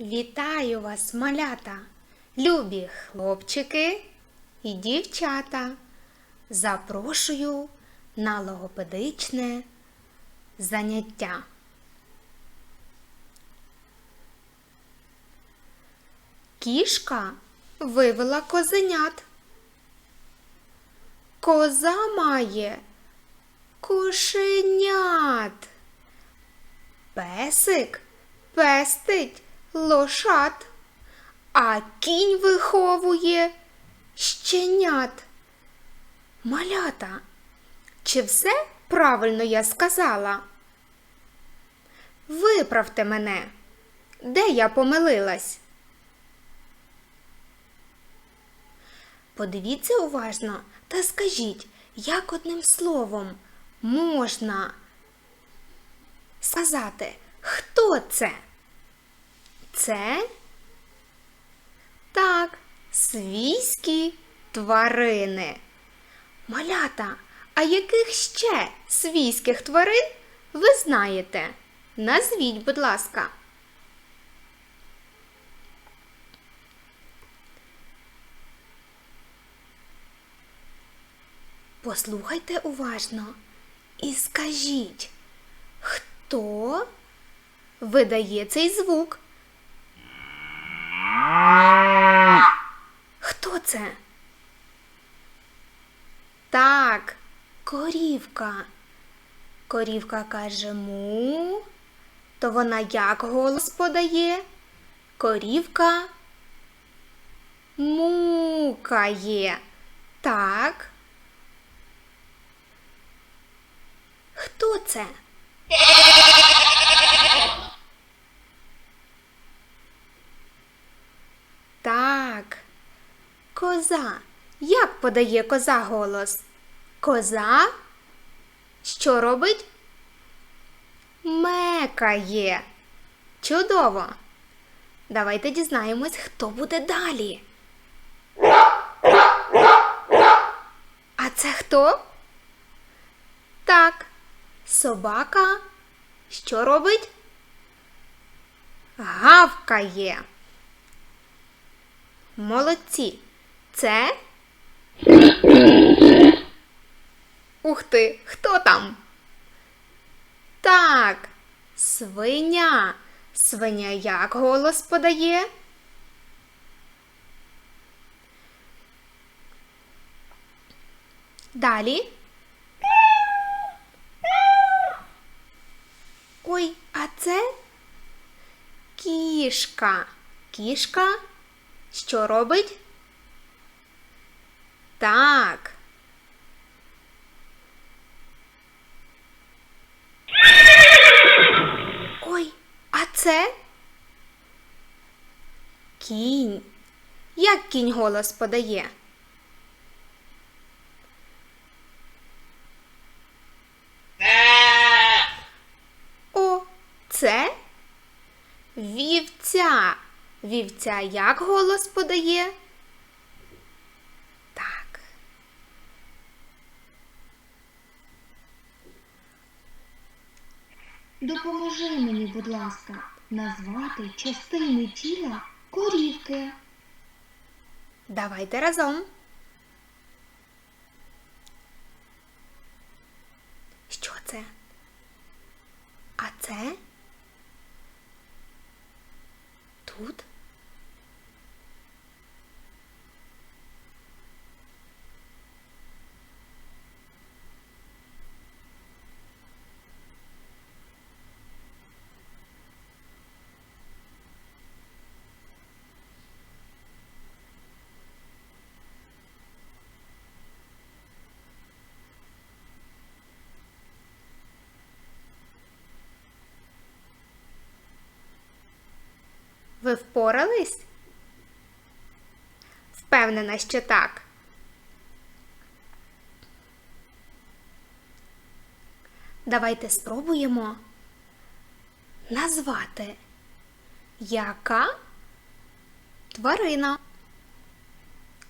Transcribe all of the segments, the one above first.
Вітаю вас, малята, любі хлопчики і дівчата. Запрошую на логопедичне заняття. Кішка вивела козенят. Коза має кошенят. Песик пестить лошат, а кінь виховує щенят. Малята, чи все правильно я сказала? Виправте мене, де я помилилась? Подивіться уважно та скажіть, як одним словом можна сказати, хто це? Це так, свійські тварини. Малята, а яких ще свійських тварин ви знаєте? Назвіть, будь ласка. Послухайте уважно і скажіть, хто видає цей звук? Хто це? Так, корівка. Корівка каже му, то вона як голос подає? Корівка мукає. Так. Хто це? Так, коза. Як подає коза голос? Коза? Що робить? Мекає. Чудово. Давайте дізнаємось, хто буде далі. А це хто? Так, собака. Що робить? Гавкає. Молодці. Це? Ух ти, хто там? Так, свиня. Свиня як голос подає? Далі. Ой, а це кішка. Кішка що робить? Так. Ой, а це? Кінь. Як кінь голос подає? О, це вівця. Вівця як голос подає? Так. Допоможи мені, будь ласка, назвати частини тіла корівки. Давайте разом. Що це? А це? Тут? Ви впорались? Впевнена, що так. Давайте спробуємо назвати, яка тварина.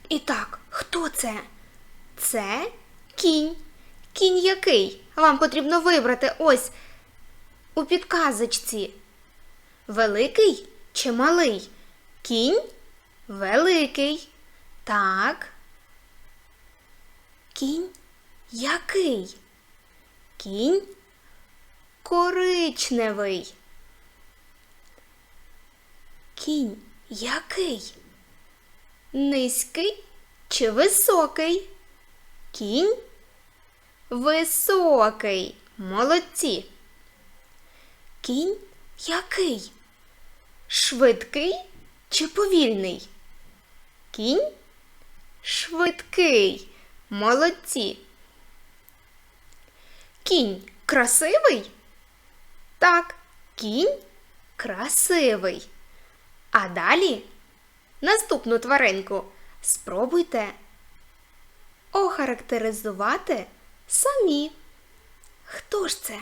І так, хто це? Це кінь. Кінь який? Вам потрібно вибрати ось у підказочці. Великий чи малий? Кінь великий. Так. Кінь який? Кінь коричневий. Кінь який? Низький чи високий? Кінь високий. Молодці. Кінь який? Швидкий чи повільний? Кінь швидкий. Молодці. Кінь красивий? Так, кінь красивий. А далі наступну тваринку спробуйте охарактеризувати самі. Хто ж це?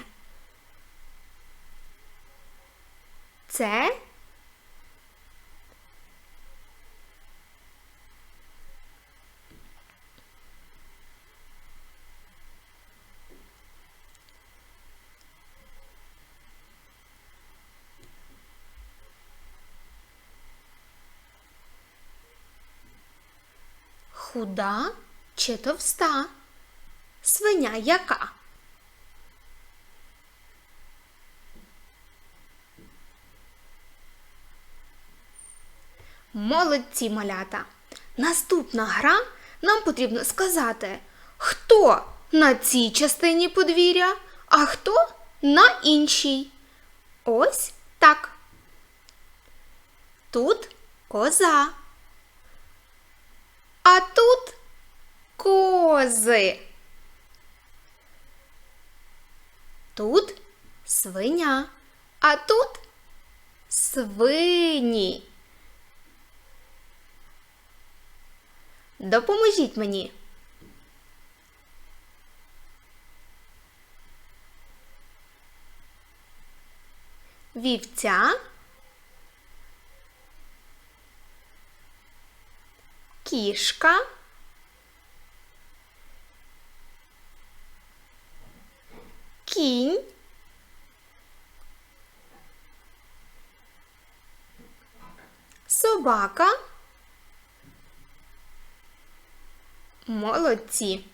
Це худа чи товста? Свиня яка? Молодці малята. Наступна гра нам потрібно сказати, хто на цій частині подвір'я, а хто на іншій. Ось так. Тут коза. А тут кози. Тут свиня, а тут свині. Допоможіть мені. Вівця. Кішка. Кінь. Собака. Молодці.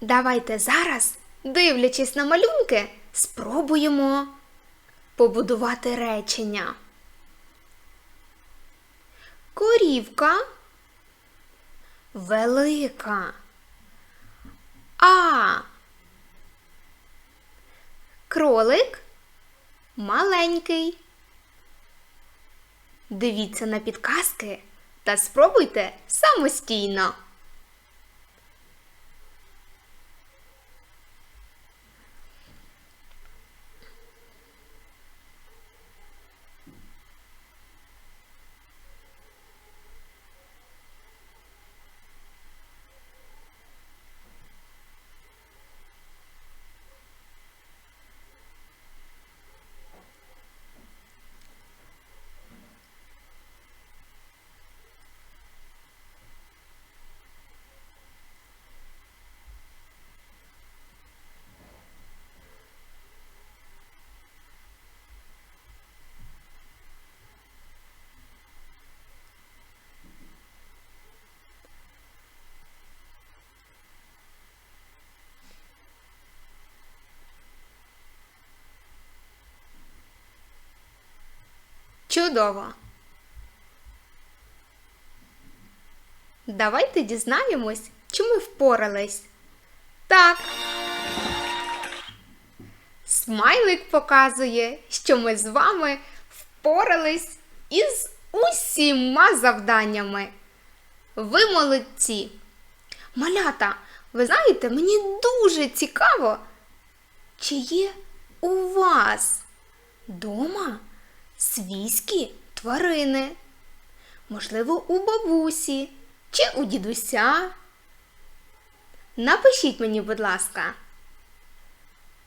Давайте зараз, дивлячись на малюнки, спробуємо побудувати речення. Корівка велика. А. Кролик маленький. Дивіться на підказки та спробуйте самостійно. Чудово! Давайте дізнаємось, чи ми впорались. Так. Смайлик показує, що ми з вами впорались із усіма завданнями. Ви молодці. Малята, ви знаєте, мені дуже цікаво, чи є у вас дома свійські тварини? Можливо, у бабусі чи у дідуся? Напишіть мені, будь ласка.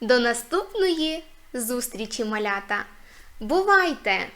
До наступної зустрічі, малята. Бувайте!